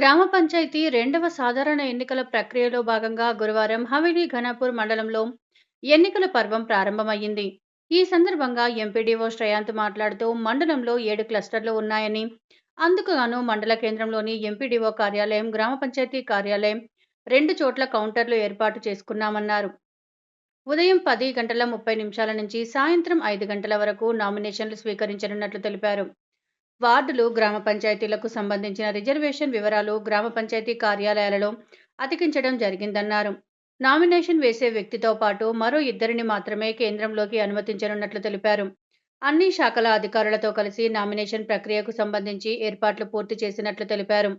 గ్రామ పంచాయతీ రెండవ సాధారణ ఎన్నికల ప్రక్రియలో భాగంగా గురువారం హవేలీ ఘనాపూర్ మండలంలో ఎన్నికల పర్వం ప్రారంభమయ్యింది. ఈ సందర్భంగా ఎంపీడీఓ శ్రేయాంత్ మాట్లాడుతూ మండలంలో ఏడు క్లస్టర్లు ఉన్నాయని అందుకుగాను మండల కేంద్రంలోని ఎంపీడీఓ కార్యాలయం గ్రామ పంచాయతీ కార్యాలయం రెండు చోట్ల కౌంటర్లు ఏర్పాటు చేసుకున్నామన్నారు. ఉదయం పది గంటల ముప్పై నిమిషాల నుంచి సాయంత్రం ఐదు గంటల వరకు నామినేషన్లు స్వీకరించనున్నట్లు తెలిపారు. వార్డులు గ్రామ పంచాయతీలకు సంబంధించిన రిజర్వేషన్ వివరాలు గ్రామ పంచాయతీ కార్యాలయాలలో అతికించడం జరిగిందన్నారు. నామినేషన్ వేసే వ్యక్తితో పాటు మరో ఇద్దరిని మాత్రమే కేంద్రంలోకి అనుమతించనున్నట్లు తెలిపారు. అన్ని శాఖల అధికారులతో కలిసి నామినేషన్ ప్రక్రియకు సంబంధించి ఏర్పాట్లు పూర్తి చేసినట్లు తెలిపారు.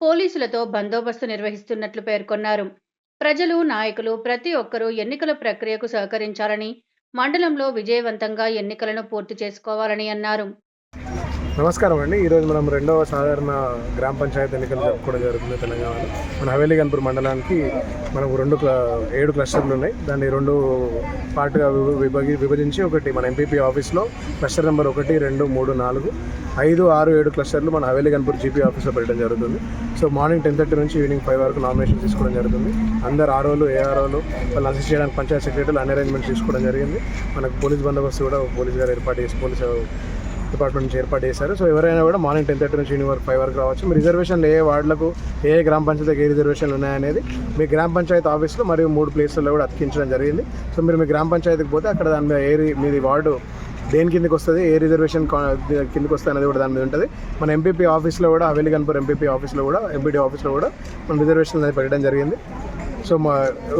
పోలీసులతో బందోబస్తు నిర్వహిస్తున్నట్లు పేర్కొన్నారు. ప్రజలు నాయకులు ప్రతి ఒక్కరూ ఎన్నికల ప్రక్రియకు సహకరించాలని మండలంలో విజయవంతంగా ఎన్నికలను పూర్తి చేసుకోవాలని అన్నారు. నమస్కారం అండి. ఈరోజు మనం రెండవ సాధారణ గ్రామ పంచాయతీ ఎన్నికలు జరుపుకోవడం జరుగుతుంది తెలంగాణలో. మన హవేలీ గన్పూర్ మండలానికి మనకు రెండు ఏడు క్లస్టర్లు ఉన్నాయి. దాన్ని రెండు పార్ట్గా విభ- విభగి విభజించి ఒకటి మన ఎంపీపీ ఆఫీస్లో క్లస్టర్ నెంబర్ ఒకటి రెండు మూడు నాలుగు ఐదు ఆరు ఏడు క్లస్టర్లు మన హవేలీ గన్పూర్ జీపీ ఆఫీస్లో పెట్టడం జరుగుతుంది. సో మార్నింగ్ టెన్ థర్టీ నుంచి ఈవినింగ్ ఫైవ్ వరకు నామినేషన్ తీసుకోవడం జరుగుతుంది. అందరు ఆర్ఓలు ఏఆర్ఓలు వాళ్ళు అసిస్ట్ చేయడానికి పంచాయత్ సెక్రటరీలు అన్ని అరేంజ్మెంట్స్ తీసుకోవడం జరిగింది. మనకు పోలీస్ బందోబస్తు కూడా పోలీస్ గారు ఏర్పాటు చేసి పోలీసు డిపార్ట్మెంట్ నుంచి ఏర్పాటు చేశారు. సో ఎవరైనా కూడా మార్నింగ్ టెన్ థర్టీ నుంచి ఈవినింగ్ వరకు ఫైవ్ వరకు రావచ్చు. మీ రిజర్వేషన్లు ఏ వార్డులకు ఏ గ్రామ పంచాయతీకి ఏ రిజర్వేషన్లు ఉన్నాయనేది మీ గ్రామ పంచాయతీ ఆఫీస్లో మరియు మూడు ప్లేసుల్లో కూడా అతికించడం జరిగింది. సో మీరు మీ గ్రామ పంచాయతీకి పోతే అక్కడ దాని మీద ఏ మీది వార్డు దేని కిందకి వస్తుంది ఏ రిజర్వేషన్ కా- కిందకి వస్తుంది అనేది కూడా దాని మీద ఉంటుంది. మన ఎంపీపీ ఆఫీస్లో కూడా హవేలి ఎంపీపీ ఆఫీస్లో కూడా ఎంపీడీ ఆఫీస్లో కూడా మన రిజర్వేషన్ అనేది పెట్టడం జరిగింది. సో మా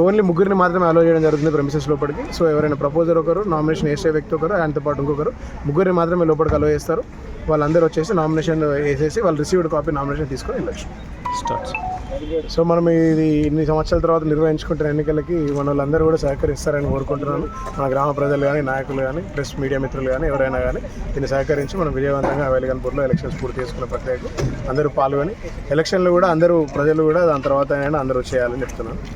ఓన్లీ ముగ్గురిని మాత్రమే అలో చేయడం జరుగుతుంది ప్రెమిసెస్ లోపలికి. సో ఎవరైనా ప్రపోజర్ ఒకరు నామినేషన్ వేసే వ్యక్తి ఒకరు ఆయనతో పాటు ఇంకొకరు ముగ్గురిని మాత్రమే లోపలికి అలో చేస్తారు. వాళ్ళందరూ వచ్చేసి నామినేషన్ వేసేసి వాళ్ళు రిసీవ్డ్ కాపీ నామినేషన్ తీసుకొని వెళ్ళచ్చు. స్టార్ట్ సో మనం ఇది ఇన్ని సంవత్సరాల తర్వాత నిర్వహించుకుంటున్న ఎన్నికలకి మన వాళ్ళందరూ కూడా సహకరిస్తారని కోరుకుంటున్నాను. మన గ్రామ ప్రజలు కానీ నాయకులు కానీ ప్రెస్ మీడియా మిత్రులు కానీ ఎవరైనా కానీ దీన్ని సహకరించి మనం విజయవంతంగా వేలిగన్పూర్లో ఎలక్షన్స్ పూర్తి చేసుకున్న ప్రక్రియకు అందరూ పాల్గొని ఎలక్షన్లు కూడా అందరూ ప్రజలు కూడా దాని తర్వాత అందరూ చేయాలని చెప్తున్నాను.